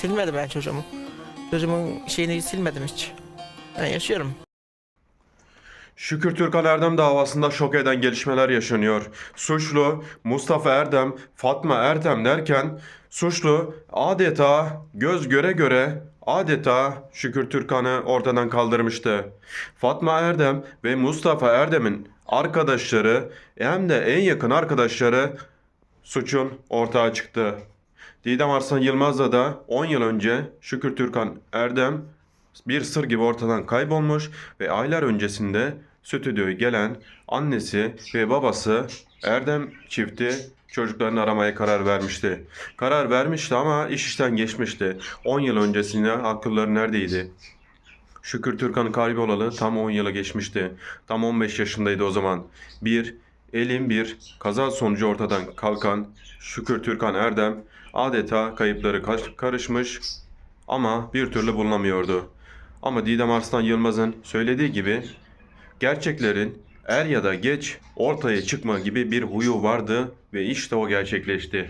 Silmedim ben çocuğumu. Çocuğumun şeyini silmedim hiç. Ben yaşıyorum. Şükür Türkan Erdem davasında şok eden gelişmeler yaşanıyor. Suçlu Mustafa Erdem, Fatma Erdem derken suçlu adeta göz göre göre adeta Şükür Türkan'ı ortadan kaldırmıştı. Fatma Erdem ve Mustafa Erdem'in arkadaşları hem de en yakın arkadaşları suçun ortağı çıktı. Didem Arslan Yılmaz'la da 10 yıl önce Şükür Türkan Erdem bir sır gibi ortadan kaybolmuş ve aylar öncesinde stüdyoya gelen annesi ve babası Erdem çifti çocuklarını aramaya karar vermişti. Karar vermişti ama iş işten geçmişti. 10 yıl öncesinde akılları neredeydi? Şükür Türkan'ın kaybolalı tam 10 yılı geçmişti. Tam 15 yaşındaydı o zaman. Bir, elin bir kaza sonucu ortadan kalkan Şükür Türkan Erdem adeta kayıpları karışmış ama bir türlü bulunamıyordu. Ama Didem Arslan Yılmaz'ın söylediği gibi gerçeklerin er ya da geç ortaya çıkma gibi bir huyu vardı ve işte o gerçekleşti.